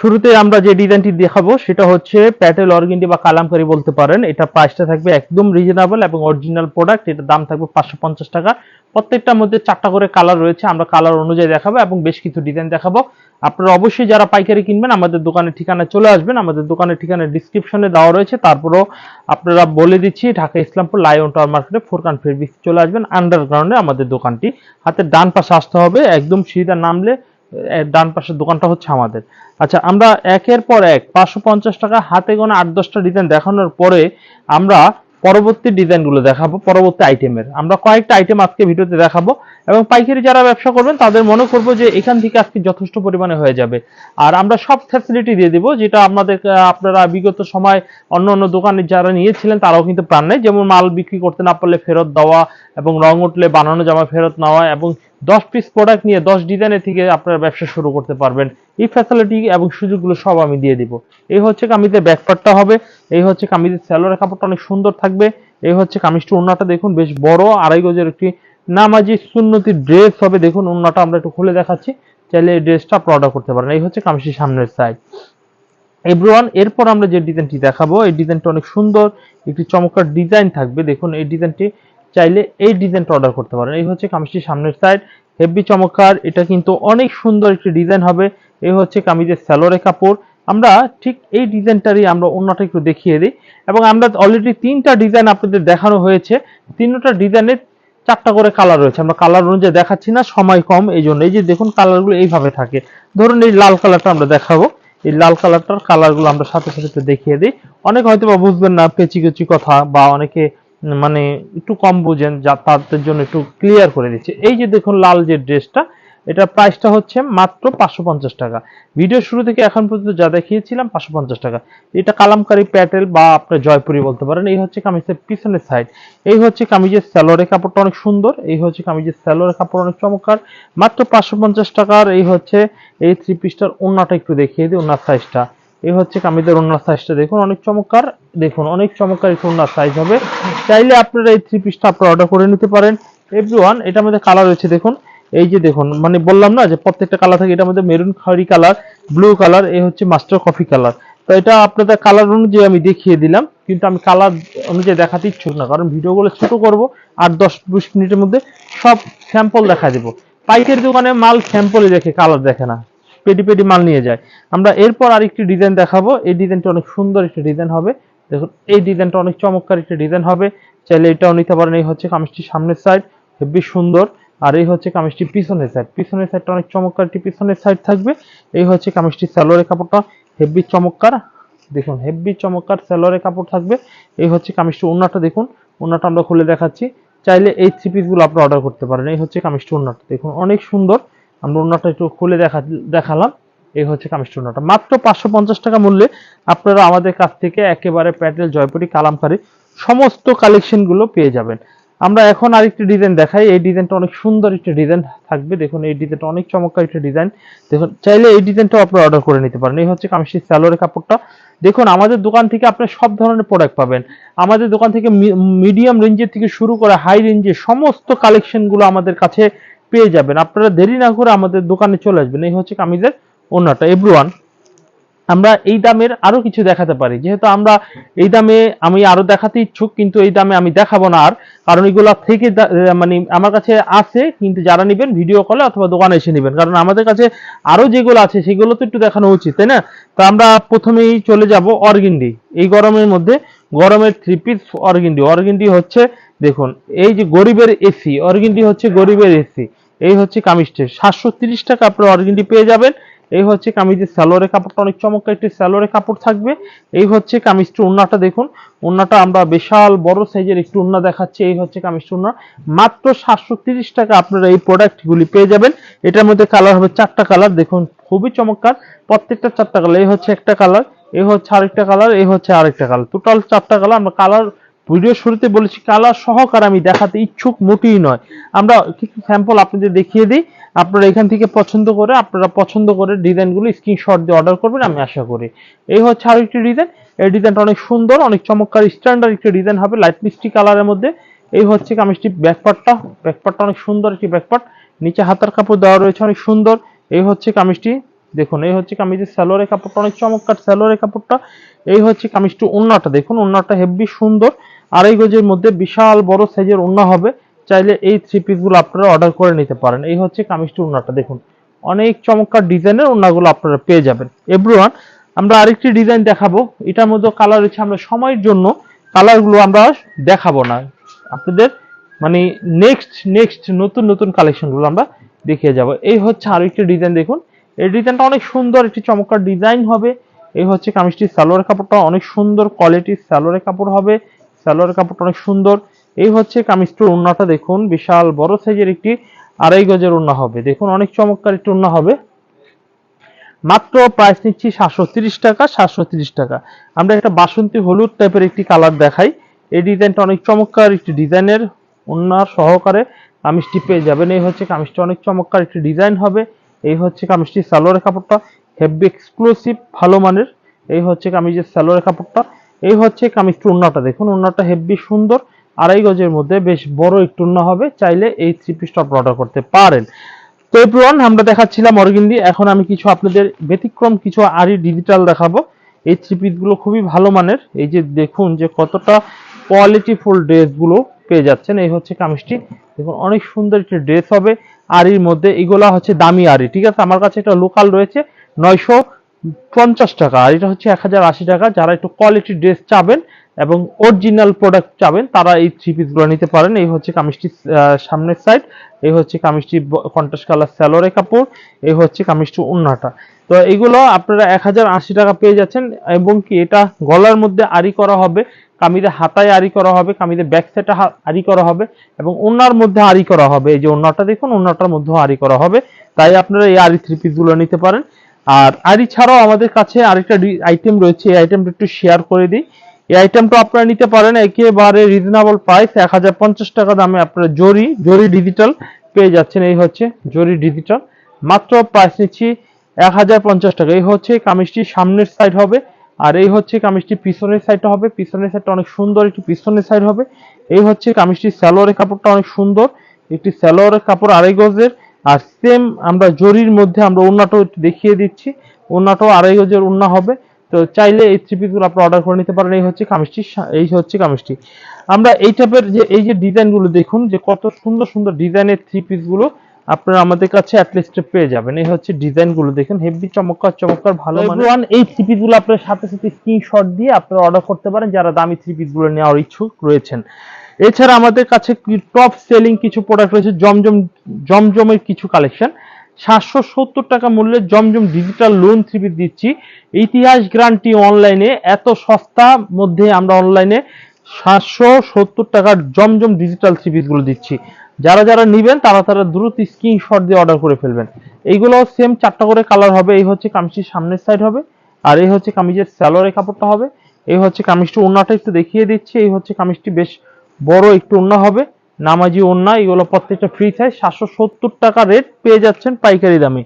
শুরুতে আমরা যে ডিজাইনটি দেখাবো, সেটা হচ্ছে প্যাটেল অর্গেন্ডি বা কালামকারি বলতে পারেন। এটা প্রাইসটা থাকবে একদম রিজনেবল এবং অরিজিনাল প্রোডাক্ট এটার দাম থাকবে পাঁচশো পঞ্চাশ টাকা। প্রত্যেকটার মধ্যে চারটা করে কালার রয়েছে, আমরা কালার অনুযায়ী দেখাবো এবং বেশ কিছু ডিজাইন দেখাবো। আপনারা অবশ্যই যারা পাইকারি কিনবেন, আমাদের দোকানের ঠিকানা চলে আসবেন। আমাদের দোকানের ঠিকানা ডিসক্রিপশনে দেওয়া রয়েছে। তারপরেও আপনারা বলে দিচ্ছি, ঢাকা ইসলামপুর লায়ন টাওয়ার মার্কেটে ফোরকান ফেরবিস চলে আসবেন। আন্ডারগ্রাউন্ডে আমাদের দোকানটি। হাতের ডান পাশে আসতে হবে। একদম সিধা নামলে ডান পাশের দোকানটা হচ্ছে আমাদের। আচ্ছা আমরা একের পর এক পাঁচশো পঞ্চাশ টাকা হাতে গোনা আট দশটা ডিজাইন দেখানোর পরে আমরা পরবর্তী ডিজাইনগুলো দেখাবো, পরবর্তী আইটেমের আমরা কয়েকটা আইটেম আজকে ভিডিওতে দেখাবো এবং পাইকারি যারা ব্যবসা করবেন, তাদের মনে করব যে এখান থেকে আজকে যথেষ্ট পরিমাণে হয়ে যাবে। আর আমরা সব ফ্যাসিলিটি দিয়ে দিব, যেটা আপনাদের আপনারা বিগত সময় অন্য অন্য দোকানে যারা নিয়েছিলেন, তারাও কিন্তু প্রাণ নেই যেমন মাল বিক্রি করতে না পারলে ফেরত দেওয়া এবং রং উঠলে বানানো জামা ফেরত নেওয়া এবং দশ পিস প্রোডাক্ট নিয়ে দশ ডিজাইনের থেকে আপনারা ব্যবসা শুরু করতে পারবেন। এই ফ্যাসিলিটি এবং সুযোগগুলো সব আমি দিয়ে দিব। এই হচ্ছে কামিজের ব্যাকপার্টটা হবে। এই হচ্ছে কামিজের স্যালোয়ারের কাপড়টা অনেক সুন্দর থাকবে। এই হচ্ছে কামিজটি ওন্নাটা দেখুন, বেশ বড়, আড়াই গজের একটি নামাজি সুন্নতি ড্রেস হবে। দেখুন ওন্নাটা আমরা একটু খুলে দেখাচ্ছি। চাইলে এই ড্রেসটা আপনি অর্ডার করতে পারেন। এই হচ্ছে কামিজটির সামনের সাইড এভরিওয়ান, এরপর আমরা যে ডিজাইনটি দেখাবো, এই ডিজাইনটা অনেক সুন্দর, একটি চমৎকার ডিজাইন থাকবে। দেখুন, এই ডিজাইনটি চাইলে এই ডিজাইনটা অর্ডার করতে পারেন। এই হচ্ছে কামিজটির সামনের সাইড হেভি চমৎকার। এটা কিন্তু অনেক সুন্দর একটি ডিজাইন হবে। এই হচ্ছে কামিজের স্যালোরে কাপড়। আমরা ঠিক এই ডিজাইনটারই আমরা অন্যটা একটু দেখিয়ে দিই। এবং আমরা অলরেডি তিনটা ডিজাইন আপনাদের দেখানো হয়েছে। তিনটা ডিজাইনের চারটা করে কালার রয়েছে। আমরা কালার অনুযায়ী দেখাচ্ছি না, সময় কম, এই জন্য। এই যে দেখুন কালারগুলো এইভাবে থাকে। ধরুন, এই লাল কালারটা আমরা দেখাবো। এই লাল কালারটার কালারগুলো আমরা সাথে সাথে একটু দেখিয়ে দিই। অনেক হয়তো বা বুঝবেন না পেচি কুচি কথা বা অনেকে মানে একটু কম বুঝেন, যা তাদের জন্য একটু ক্লিয়ার করে দিচ্ছে। এই যে দেখুন লাল যে ড্রেসটা, এটা প্রাইসটা হচ্ছে মাত্র পাঁচশো পঞ্চাশ টাকা। ভিডিও শুরু থেকে এখন পর্যন্ত যা দেখিয়েছিলাম, পাঁচশো পঞ্চাশ টাকা। এটা কালামকারি প্যাটেল বা আপনার জয়পুরি বলতে পারেন, এই হচ্ছে কামিজের পিছনের সাইড এই হচ্ছে কামিজের স্যালোরে কাপড়টা অনেক সুন্দর, এই হচ্ছে কামিজের স্যালোরে কাপড় অনেক চমৎকার। মাত্র পাঁচশো পঞ্চাশ টাকার এই হচ্ছে এই থ্রি পিসটার ওনাটা একটু দেখিয়ে দিই ওনার সাইজটা এই হচ্ছে কামিজের ওনার সাইজটা দেখুন, অনেক চমৎকার। দেখুন, অনেক চমৎকার একটু ওনার সাইজ হবে। চাইলে আপনারা এই থ্রি পিসটা আপনারা অর্ডার করে নিতে পারেন। এভরি ওয়ান এটার মধ্যে কালার রয়েছে, দেখুন। এই যে দেখুন মানে বললাম না যে প্রত্যেকটা কালার থাকে, এটার মধ্যে মেরুন খয়েরি কালার ব্লু কালার এই হচ্ছে মাস্টার কফি কালার তো এটা আপনাদের কালার অনুযায়ী আমি দেখিয়ে দিলাম, কিন্তু আমি কালার অনুযায়ী দেখাতে ইচ্ছুক না, কারণ ভিডিওগুলো ছোট করব আর দশ বিশ মিনিটের মধ্যে সব স্যাম্পল দেখা দেবো। পাইকারি দোকানে মাল স্যাম্পলে দেখে কালার দেখে না। পেটি পেটি মাল নিয়ে যায়। আমরা এরপর আরেকটি ডিজাইন দেখাবো। এই ডিজাইনটা অনেক সুন্দর একটি ডিজাইন হবে। দেখুন, এই ডিজাইনটা অনেক চমৎকার একটি ডিজাইন হবে। চাইলে এটাও নিতে পারেন। এই হচ্ছে কামিজটির সামনের সাইড হেব্বি সুন্দর। আর এই হচ্ছে কামিজটির পিছনের সাইড পিছনের সাইডটা অনেক চমৎকার একটি পিছনের সাইড থাকবে। এই হচ্ছে কামিজটির স্যালোয়ারের কাপড়টা। হেব্বি চমৎকার। দেখুন, হেব্বি চমৎকার স্যালোয়ারের কাপড় থাকবে। এই হচ্ছে কামিজটি ওন্নাটা দেখুন। ওন্নাটা আমরা খুলে দেখাচ্ছি। চাইলে এই থ্রি পিসগুলো আপনি অর্ডার করতে পারেন। এই হচ্ছে কামিজটি ওন্নাটা দেখুন, অনেক সুন্দর। আমরা ওন্নাটা একটু খুলে দেখা, দেখালাম। এই হচ্ছে কামিজটি ওন্নাটা মাত্র পাঁচশো পঞ্চাশ টাকা মূল্যে আপনারা আমাদের কাছ থেকে একেবারে প্যাটেল, জয়পুরি, কালামকারি সমস্ত কালেকশনগুলো পেয়ে যাবেন। আমরা এখন আরেকটি ডিজাইন দেখাই। এই ডিজাইনটা অনেক সুন্দর একটা ডিজাইন থাকবে। দেখুন, এই ডিজাইনটা অনেক চমৎকার একটা ডিজাইন দেখুন, চাইলে এই ডিজাইনটাও আপনারা অর্ডার করে নিতে পারেন। এই হচ্ছে কামিজটির স্যালোরের কাপড়টা। দেখুন, আমাদের দোকান থেকে আপনি সব ধরনের প্রোডাক্ট পাবেন। আমাদের দোকান থেকে মিডিয়াম রেঞ্জের থেকে শুরু করে হাই রেঞ্জের সমস্ত কালেকশনগুলো আমাদের কাছে পেয়ে যাবেন। আপনারা দেরি না করে আমাদের দোকানে চলে আসবেন। এই হচ্ছে কামিজের ওনাটা এভরিওয়ান আমরা এই দামের আরও কিছু দেখাতে পারি। যেহেতু আমরা এই দামে আমি আরও দেখাতে ইচ্ছুক, কিন্তু এই দামে আমি দেখাবো না আর। কারণ এগুলা থেকে মানে আমার কাছে আছে, কিন্তু যারা নেবেন ভিডিও কলে অথবা দোকানে এসে নেবেন। কারণ আমাদের কাছে আরও যেগুলো আছে, সেগুলো তো একটু দেখানো উচিত, তাই না? তো আমরা প্রথমেই চলে যাব অর্গিন্ডি এই গরমের মধ্যে গরমের থ্রি পিস অর্গিন্ডি অর্গিন্ডি হচ্ছে, দেখুন, এই যে গরিবের এসি। অর্গিন্ডি হচ্ছে গরিবের এসি। এই হচ্ছে কামিজটি সাতশো তিরিশ টাকা আপনার অর্গিন্ডি পেয়ে যাবেন। এই হচ্ছে কামিজের স্যালোরের কাপড়টা অনেক চমৎকার একটি স্যালোরের কাপড় থাকবে। এই হচ্ছে কামিজটি উন্নাটা দেখুন। উন্নাটা আমরা বিশাল বড় সাইজের একটু উন্না দেখাচ্ছি। এই হচ্ছে কামিজটি উন্না। মাত্র সাতশো তিরিশ টাকা আপনারা এই প্রোডাক্টগুলি পেয়ে যাবেন। এটার মধ্যে কালার হবে চারটা কালার দেখুন, খুবই চমৎকার। প্রত্যেকটা চারটা কালার এই হচ্ছে একটা কালার এই হচ্ছে আরেকটা কালার এই হচ্ছে আরেকটা কালার টোটাল চারটা কালার আমরা কালার ভিডিও শুরুতে বলেছি, কালার সহকার আমি দেখাতে ইচ্ছুক মোটেই নয়। আমরা কিছু স্যাম্পল আপনাদের দেখিয়ে দিই। আপনারা এখান থেকে পছন্দ করে, আপনারা পছন্দ করে ডিজাইনগুলো স্ক্রিনশট দিয়ে অর্ডার করবেন, আমি আশা করি। এই হচ্ছে আরও আরেকটি ডিজাইন এই ডিজাইনটা অনেক সুন্দর, অনেক চমৎকার স্ট্যান্ডার্ড একটি ডিজাইন হবে লাইট মিষ্টি কালারের মধ্যে। এই হচ্ছে কামিজটি ব্যাকপার্টটা ব্যাকপার্টটা অনেক সুন্দর একটি ব্যাকপার্ট নিচে হাতার কাপড় দেওয়া রয়েছে, অনেক সুন্দর। এই হচ্ছে কামিজটি দেখুন, এই হচ্ছে কামিজের স্যালোয়ারের কাপড়টা, অনেক চমৎকার স্যালোয়ারের কাপড়টা। এই হচ্ছে কামিজটি ওন্নাটা দেখুন ওন্নাটা হেভি সুন্দর। আড়াই গজের মধ্যে বিশাল বড় সাইজের ওন্না হবে। চাইলে এই থ্রি পিসগুলো আপনারা অর্ডার করে নিতে পারেন। এই হচ্ছে কামিজটি ওন্নাটা দেখুন। অনেক চমৎকার ডিজাইনের ওন্নাগুলো আপনারা পেয়ে যাবেন। এভরিওয়ান, আমরা আরেকটি ডিজাইন দেখাবো। এটার মধ্যে কালার হচ্ছে আমরা সময়ের জন্য কালারগুলো আমরা দেখাবো না। আপনাদের মানে নেক্সট নেক্সট নতুন নতুন কালেকশনগুলো আমরা দেখিয়ে যাব। এই হচ্ছে আরেকটি ডিজাইন, দেখুন। এই ডিজাইনটা অনেক সুন্দর, একটি চমৎকার ডিজাইন হবে। এই হচ্ছে কামিজটির সালোয়ার কাপড়টা অনেক সুন্দর কোয়ালিটির সালোয়ারের কাপড় হবে। সালোয়ারের কাপড়টা অনেক সুন্দর। এই হচ্ছে কামিজটির ওড়নাটা দেখুন, বিশাল বড় সাইজের একটি আড়াই গজের ওড়না হবে। দেখুন, অনেক চমৎকার একটি ওড়না হবে। মাত্র প্রাইস নিচ্ছি সাতশো টাকা সাতশো টাকা। আমরা একটা বাসন্তী হলুদ টাইপের একটি কালার দেখাই। এই ডিজাইনটা অনেক চমৎকার একটি ডিজাইনের ওনার সহকারে কামিজটি পেয়ে যাবেন। এই হচ্ছে কামিজটি, অনেক চমৎকার একটি ডিজাইন হবে। এই হচ্ছে কামিজটি সালোয়ারের কাপড়টা হেভি এক্সক্লুসিভ ভালো মানের। এই হচ্ছে কামিজের সালোয়ারের কাপড়টা। এই হচ্ছে কামিজটি ওন্নাটা দেখুন ওন্নাটা হেভি সুন্দর। আড়াই গজের মধ্যে বেশ বড় একটু উন্না হবে। চাইলে এই থ্রি পিসটা অর্ডার করতে পারেন। তো এভরিওয়ান আমরা দেখাচ্ছিলাম অরগিন্দি এখন আমি কিছু আপনাদের ব্যতিক্রম, কিছু আরি ডিজিটাল দেখাবো। এই থ্রি পিসগুলো খুবই ভালো মানের। এই যে দেখুন যে কতটা কোয়ালিটিফুল ড্রেসগুলো পেয়ে যাচ্ছেন। এই হচ্ছে কামিজটি। দেখুন, অনেক সুন্দর একটি ড্রেস হবে। আরির মধ্যে এগুলা হচ্ছে দামি আরি ঠিক আছে? আমার কাছে একটা লোকাল রয়েছে। নয়শো পঞ্চাশ টাকা, আর এটা হচ্ছে এক হাজার আশি টাকা। যারা একটু কোয়ালিটি ড্রেস চাবেন এবং অরিজিনাল প্রোডাক্ট চাবেন, তারা এই থ্রি পিসগুলো নিতে পারেন। এই হচ্ছে কামিজটি সামনের সাইড এই হচ্ছে কামিজটি কন্ট্রাস্ট কালার স্যালোরে কাপড়, এই হচ্ছে কামিজটি উন্নাটা। তো এগুলো আপনারা এক হাজার আশি টাকা পেয়ে যাচ্ছেন, এবং কি এটা গলার মধ্যে আরি করা হবে কামিজে হাতায় আরি করা হবে কামিজে ব্যাক সাইডে আরি করা হবে, এবং ওনার মধ্যে আরি করা হবে। এই যে ওনাটা দেখুন ওনাটার মধ্যেও আরি করা হবে। তাই আপনারা এই আরি থ্রি পিসগুলো নিতে পারেন। আর আরি ছাড়াও আমাদের কাছে আরেকটা আইটেম রয়েছে। এই আইটেমটা একটু শেয়ার করে দিই। এই আইটেমটা আপনারা নিতে পারেন একেবারে রিজনেবল প্রাইস এক হাজার পঞ্চাশ টাকা দামে আপনারা জরি জরি ডিজিটাল পেয়ে যাচ্ছেন। এই হচ্ছে জরি ডিজিটাল মাত্র প্রাইস নিচ্ছি এক হাজার পঞ্চাশ টাকা। এই হচ্ছে কামিজটি সামনের সাইড হবে। আর এই হচ্ছে কামিজটি পিছনের সাইডটা হবে। পিছনের সাইডটা অনেক সুন্দর, একটি পিছনের সাইড হবে। এই হচ্ছে কামিজটি স্যালোয়ারের কাপড়টা অনেক সুন্দর। একটি স্যালোয়ারের কাপড় আড়াই গজের। আর সেম আমরা জরির মধ্যে আমরা ওন্নাটাও একটু দেখিয়ে দিচ্ছি। ওন্নাটাও আড়াই গজের ওন্না হবে। তো চাইলে এই থ্রি পিসগুলো আপনি অর্ডার করে নিতে পারেন। এই হচ্ছে কামিজটি এই হচ্ছে কামিজটি। আমরা এই টাইপের যে এই যে ডিজাইনগুলো দেখুন যে কত সুন্দর সুন্দর ডিজাইনের থ্রি পিসগুলো আপনারা আমাদের কাছে অ্যাটলিস্ট পেয়ে যাবেন। এই হচ্ছে ডিজাইনগুলো দেখুন হেভি চমৎকার চমৎকার ভালো মানে এই থ্রি পিসগুলো আপনার সাথে সাথে স্ক্রিনশট দিয়ে আপনারা অর্ডার করতে পারেন যারা দামি থ্রি পিসগুলো নেওয়ার ইচ্ছুক রয়েছেন। এছাড়া আমাদের কাছে টপ সেলিং কিছু প্রোডাক্ট রয়েছে, জমজম, জমজমের কিছু কালেকশন সাতশো সত্তর টাকা মূল্যের জমজম ডিজিটাল লোন থ্রি পিস দিচ্ছি। ইতিহাস গ্রান্টি অনলাইনে এত সস্তা মধ্যে আমরা অনলাইনে সাতশো সত্তর টাকার জমজম ডিজিটাল থ্রি পিসগুলো দিচ্ছি। যারা যারা নিবেন, তারা তারা দ্রুত স্ক্রিনশট দিয়ে অর্ডার করে ফেলবেন। এইগুলো সেম চারটা করে কালার হবে। এই হচ্ছে কামিজটির সামনের সাইড হবে, আর এই হচ্ছে কামিজের স্যালোয়ারের কাপড়টা হবে। এই হচ্ছে কামিজটি ওন্নাটা একটু দেখিয়ে দিচ্ছি। এই হচ্ছে কামিজটি বেশ বড় একটু ওন্না হবে, নামাজি ওন্না এগুলো প্রত্যেকটা ফ্রি সাইজ সাতশো সত্তর টাকা রেট পেয়ে যাচ্ছেন পাইকারি দামে।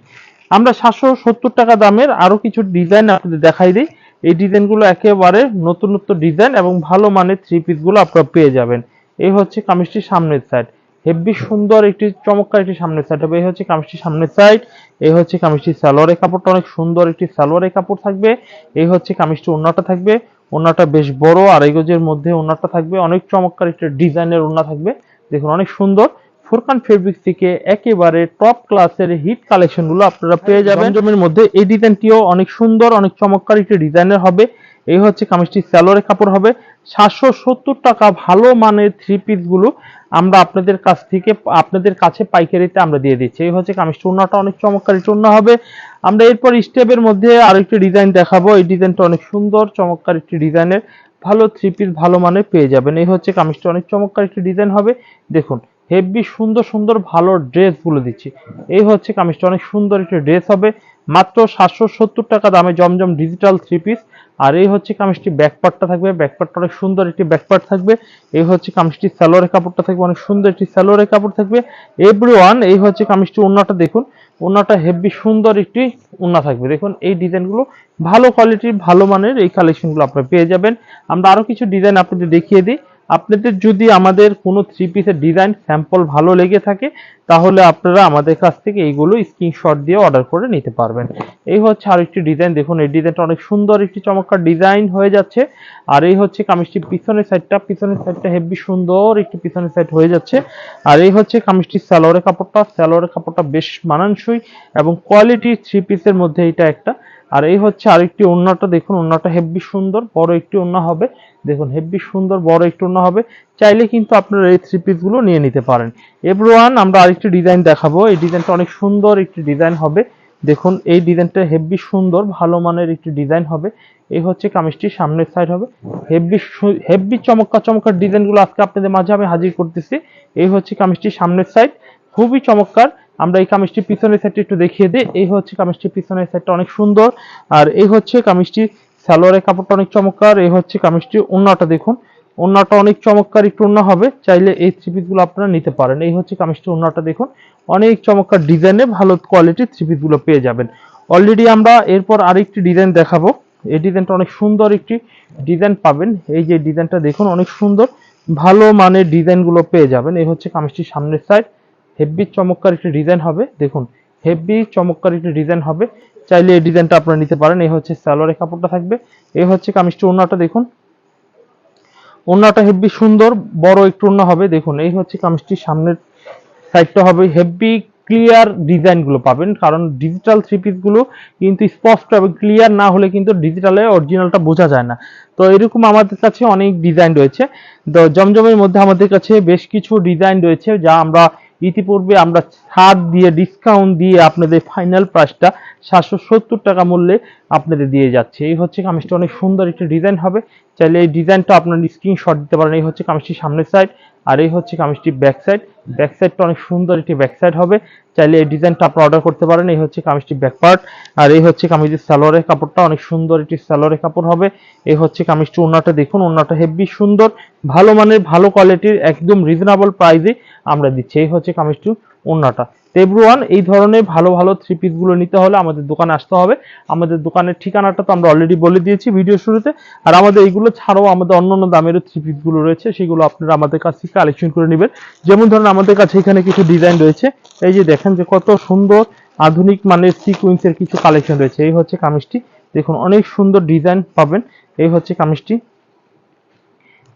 আমরা সাতশো সত্তর টাকা দামের আরও কিছু ডিজাইন আপনাদের দেখাই দিই। এই ডিজাইনগুলো একেবারে নতুন নতুন ডিজাইন এবং ভালো মানের থ্রি পিসগুলো আপনারা পেয়ে যাবেন। এই হচ্ছে কামিজটির সামনের সাইড হেভি সুন্দর একটি, চমৎকার একটি সামনের সাইড হবে। এই হচ্ছে কামিজটির সামনের সাইড এই হচ্ছে কামিজটির সালোয়ারের কাপড়টা, অনেক সুন্দর একটি সালোয়ারের কাপড় থাকবে। এই হচ্ছে কামিজটি ওন্নাটা থাকবে। ওন্নাটা বেশ বড় আড়াই গজের মধ্যে ওন্নাটা থাকবে। অনেক চমৎকার একটা ডিজাইনের ওন্না থাকবে। দেখুন অনেক সুন্দর। ফুরকান ফেব্রিক থেকে একেবারে টপ ক্লাসের হিট কালেকশনগুলো আপনারা পেয়ে যাবেন। জমের মধ্যে এই ডিজাইনটিও অনেক সুন্দর অনেক চমৎকার একটি ডিজাইনের হবে। এই হচ্ছে কামিজটি স্যালোয়ারের কাপড় হবে। সাতশো সত্তর টাকা ভালো মানের থ্রি পিসগুলো আমরা আপনাদের কাছ থেকে আপনাদের কাছে পাইকারিতে আমরা দিয়ে দিচ্ছি। এই হচ্ছে কামিজ চূর্ণাটা অনেক চমৎকার চূর্ণ হবে। আমরা এরপর স্টেপের মধ্যে আরেকটি ডিজাইন দেখাবো। এই ডিজাইনটা অনেক সুন্দর, চমৎকার একটি ডিজাইনের ভালো থ্রি পিস ভালো মানের পেয়ে যাবেন। এই হচ্ছে কামিজটা, অনেক চমৎকার একটি ডিজাইন হবে। দেখুন হেভি সুন্দর সুন্দর, ভালো ড্রেসগুলো দিচ্ছি। এই হচ্ছে কামিজটা, অনেক সুন্দর একটি ড্রেস হবে। মাত্র সাতশো সত্তর টাকা দামে জমজম ডিজিটাল থ্রি পিস আর এই হচ্ছে কামিজটি ব্যাকপার্টটা থাকবে। ব্যাকপার্টটা অনেক সুন্দর একটি ব্যাকপার্ট থাকবে। এই হচ্ছে কামিজটি স্যালোয়ারের কাপড়টা থাকবে। অনেক সুন্দর একটি স্যালোয়ারের কাপড় থাকবে। এভরিওয়ান এই হচ্ছে কামিজটি অন্যটা দেখুন। ওন্নাটা হেভি সুন্দর একটি ওনা থাকবে। দেখুন, এই ডিজাইনগুলো ভালো কোয়ালিটির ভালো মানের এই কালেকশনগুলো আপনারা পেয়ে যাবেন। আমরা আরও কিছু ডিজাইন আপনাদের দেখিয়ে দিই। আপনাদের যদি আমাদের কোনো থ্রি পিসের ডিজাইন স্যাম্পল ভালো লেগে থাকে, তাহলে আপনারা আমাদের কাছ থেকে এইগুলো স্ক্রিনশট দিয়ে অর্ডার করে নিতে পারবেন। এই হচ্ছে আরেকটি ডিজাইন দেখুন, এই ডিজাইনটা অনেক সুন্দর, একটি চমৎকার ডিজাইন হয়ে যাচ্ছে। আর এই হচ্ছে কামিজটির পিছনের সাইডটা পিছনের সাইডটা হেভি সুন্দর একটি পিছনের সাইড হয়ে যাচ্ছে। আর এই হচ্ছে কামিজটির সালোয়ারের কাপড়টা। সালোয়ারের কাপড়টা বেশ মানানসই এবং কোয়ালিটি থ্রি পিসের মধ্যে এটা একটা। আর এই হচ্ছে আরেকটি ওন্নাটা। দেখুন, ওন্নাটা হেভি সুন্দর, বড় একটি ওন্না হবে। দেখুন, হেভি সুন্দর, বড় একটি ওন্না হবে। চাইলে কিন্তু আপনারা এই থ্রি পিসগুলো নিয়ে নিতে পারেন। এভরিওয়ান আমরা আরেকটি ডিজাইন দেখাবো। এই ডিজাইনটা অনেক সুন্দর একটি ডিজাইন হবে। দেখুন, এই ডিজাইনটা হেভি সুন্দর, ভালো মানের একটি ডিজাইন হবে। এই হচ্ছে কামিজটির সামনের সাইড হবে। হেভি হেভি চমৎকার চমৎকার ডিজাইনগুলো আজকে আপনাদের মাঝে আমি হাজির করতেছি। এই হচ্ছে কামিজটির সামনের সাইড খুবই চমৎকার। আমরা এই কামিজটির পিছনের সাইডটা একটু দেখিয়ে দিই। এই হচ্ছে কামিজটির পিছনের সাইডটা অনেক সুন্দর। আর এই হচ্ছে কামিজটির সালোয়ারের কাপড়টা অনেক চমৎকার, এই হচ্ছে কামিজটি। ওন্নাটা দেখুন, ওন্নাটা অনেক চমৎকার, একটু ওন্না হবে, চাইলে এই থ্রি পিসগুলো আপনারা নিতে পারেন। এই হচ্ছে কামিজটি ওন্নাটা দেখুন, অনেক চমৎকার ডিজাইনে ভালো কোয়ালিটির থ্রি পিসগুলো পেয়ে যাবেন। অলরেডি আমরা এরপর আরেকটি ডিজাইন দেখাবো। এই ডিজাইনটা অনেক সুন্দর একটি ডিজাইন পাবেন। এই যে ডিজাইনটা দেখুন, অনেক সুন্দর, ভালো মানের ডিজাইনগুলো পেয়ে যাবেন। এই হচ্ছে কামিজটির সামনের সাইড হেভি চমৎকার একটি ডিজাইন হবে। দেখুন হেভি চমৎকার একটি ডিজাইন হবে। চাইলে এই ডিজাইনটা আপনারা নিতে পারেন। এই হচ্ছে সালোয়ারের কাপড়টা থাকবে। এই হচ্ছে কামিজটি ওন্নাটা দেখুন। ওন্নাটা হেভি সুন্দর, বড় একটু ওন্না হবে, দেখুন। এই হচ্ছে কামিজটির সামনের সাইডটা হবে। হেভি ক্লিয়ার ডিজাইনগুলো পাবেন, কারণ ডিজিটাল থ্রি পিসগুলো কিন্তু স্পষ্ট এবং ক্লিয়ার না হলে কিন্তু ডিজিটালে অরিজিনালটা বোঝা যায় না। তো এরকম আমাদের কাছে অনেক ডিজাইন রয়েছে। তো জমজমের মধ্যে আমাদের কাছে বেশ কিছু ডিজাইন রয়েছে, যা আমরা ইতিপূর্বে আমরা ছাড় দিয়ে ডিসকাউন্ট দিয়ে আপনাদের ফাইনাল প্রাইসটা সাতশো সত্তর টাকা মূল্যে আপনাদের দিয়ে যাচ্ছে। এই হচ্ছে কামিজটা, অনেক সুন্দর একটি ডিজাইন হবে। চাইলে এই ডিজাইনটা আপনার স্ক্রিনশট দিতে পারেন। এই হচ্ছে কামিজটির সামনের সাইড আর এই হচ্ছে কামিজটি ব্যাক সাইড ব্যাক সাইডটা অনেক সুন্দর একটি ব্যাক সাইড হবে। চাইলে এই ডিজাইনটা আপনারা অর্ডার করতে পারেন। এই হচ্ছে কামিজটি ব্যাক আর এই হচ্ছে কামিজের সালোয়ারের কাপড়টা, অনেক সুন্দর একটি সালোয়ারের কাপড় হবে। এই হচ্ছে কামিজটি ওনাটা দেখুন। ওনাটা হেভি সুন্দর, ভালো মানের, ভালো কোয়ালিটির একদম রিজনেবল প্রাইসে আমরা দিচ্ছি। এই হচ্ছে কামিজটি ওনাটা এভরিওয়ান এই ধরনের ভালো ভালো থ্রি পিসগুলো নিতে হলে আমাদের দোকানে আসতে হবে। আমাদের দোকানের ঠিকানাটা তো আমরা অলরেডি বলে দিয়েছি ভিডিও শুরুতে। আর আমাদের এইগুলো ছাড়াও আমাদের অন্য অন্য দামেরও থ্রি পিসগুলো রয়েছে, সেগুলো আপনারা আমাদের কাছ থেকে কালেকশন করে নেবেন। যেমন ধরুন আমাদের কাছে এখানে কিছু ডিজাইন রয়েছে। এই যে দেখেন যে কত সুন্দর আধুনিক মানের সিকুয়েন্সের কিছু কালেকশন রয়েছে। এই হচ্ছে কামিজটি। দেখুন, অনেক সুন্দর ডিজাইন পাবেন। এই হচ্ছে কামিজটি।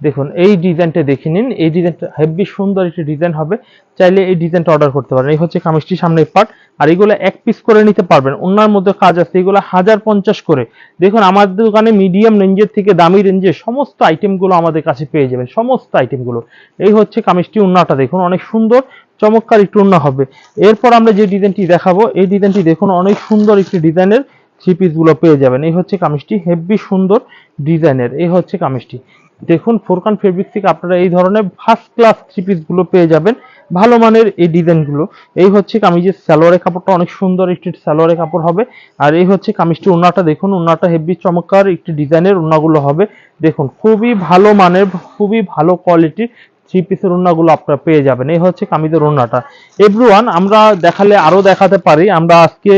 দেখুন, এই ডিজাইনটা দেখে নিন। এই ডিজাইনটা হেভি সুন্দর একটি ডিজাইন হবে। চাইলে এই ডিজাইনটা অর্ডার করতে পারেন। এই হচ্ছে কামিজটি সামনে পার্ট আর এগুলো এক পিস করে নিতে পারবেন। অন্যার মধ্যে কাজ আছে, এগুলো হাজার পঞ্চাশ করে। দেখুন, আমাদের দোকানে মিডিয়াম রেঞ্জের থেকে দামি রেঞ্জের সমস্ত আইটেমগুলো আমাদের কাছে পেয়ে যাবেন। সমস্ত আইটেমগুলো এই হচ্ছে কামিজটি উন্নাটা দেখুন, অনেক সুন্দর, চমৎকার একটু উন্না হবে। এরপর আমরা যে ডিজাইনটি দেখাবো, এই ডিজাইনটি দেখুন, অনেক সুন্দর একটি ডিজাইনের থ্রি পিসগুলো পেয়ে যাবেন। এই হচ্ছে কামিজটি হেভি সুন্দর ডিজাইনের। এই হচ্ছে কামিজটি। দেখুন ফোরকান ফেব্রিক থেকে আপনারা এই ধরনের ফার্স্ট ক্লাস থ্রি পিসগুলো পেয়ে যাবেন। ভালো মানের এই ডিজাইনগুলো এই হচ্ছে কামিজের সালোয়ারের কাপড়টা, অনেক সুন্দর একটি সালোয়ারের কাপড় হবে। আর এই হচ্ছে কামিজটি ওনাটা দেখুন ওনাটা হেভি চমৎকার একটি ডিজাইনের ওনাগুলো হবে। দেখুন, খুবই ভালো মানের, খুবই ভালো কোয়ালিটির থ্রি পিসের ওড়নাগুলো আপনারা পেয়ে যাবেন। এই হচ্ছে কামিজের ওড়নাটা। এভরিওয়ান আমরা দেখালে আরও দেখাতে পারি। আমরা আজকে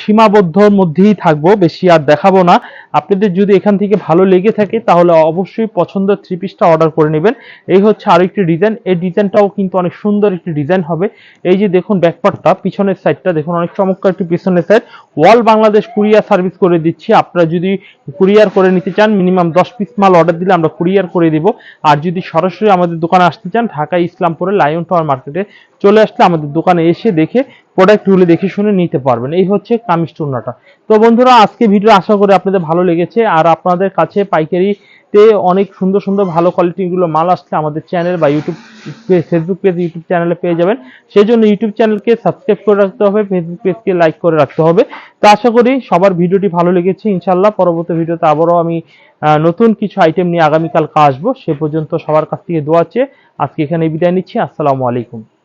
সীমাবদ্ধর মধ্যেই থাকব, বেশি আর দেখাবো না। আপনাদের যদি এখান থেকে ভালো লেগে থাকে, তাহলে অবশ্যই পছন্দের থ্রি পিসটা অর্ডার করে নেবেন। এই হচ্ছে আরও একটি ডিজাইন এই ডিজাইনটাও কিন্তু অনেক সুন্দর একটি ডিজাইন হবে। এই যে দেখুন ব্যাকপার্টটা পিছনের সাইডটা দেখুন, অনেক চমৎকার একটি পিছনের side wall Bangladesh courier service করে দিচ্ছি। আপনারা যদি কুরিয়ার করে নিতে চান মিনিমাম দশ পিস মাল অর্ডার দিলে আমরা কুরিয়ার করে দিব। আর যদি সরাসরি আমাদের দোকানে আসতে চান, ঢাকা ইসলামপুরে লায়ন টাওয়ার মার্কেটে চলে আসলে আমাদের দোকানে এসে দেখে প্রোডাক্টগুলো দেখে শুনে নিতে পারবেন। এই হচ্ছে কামিজ টুর্নাটা তো বন্ধুরা, আজকে ভিডিও আশা করি আপনাদের ভালো লেগেছে। আর আপনাদের কাছে পাইকারিতে অনেক সুন্দর সুন্দর ভালো কোয়ালিটিগুলো মাল আসলে আমাদের চ্যানেল বা ইউটিউব ফেসবুক পেজ ইউটিউব চ্যানেলে পেয়ে যাবেন। সেই জন্য ইউটিউব চ্যানেলকে সাবস্ক্রাইব করে রাখতে হবে ফেসবুক পেজকে লাইক করে রাখতে হবে। তো আশা করি সবার ভিডিওটি ভালো লেগেছে ইনশাল্লাহ পরবর্তী ভিডিওতে আবারও আমি নতুন কিছু আইটেম নিয়ে আগামীকাল আসব। সে পর্যন্ত সবার কাছ থেকে দোয়া চেয়ে আজকে এখানে বিদায় নিচ্ছি। আসসালামু আলাইকুম।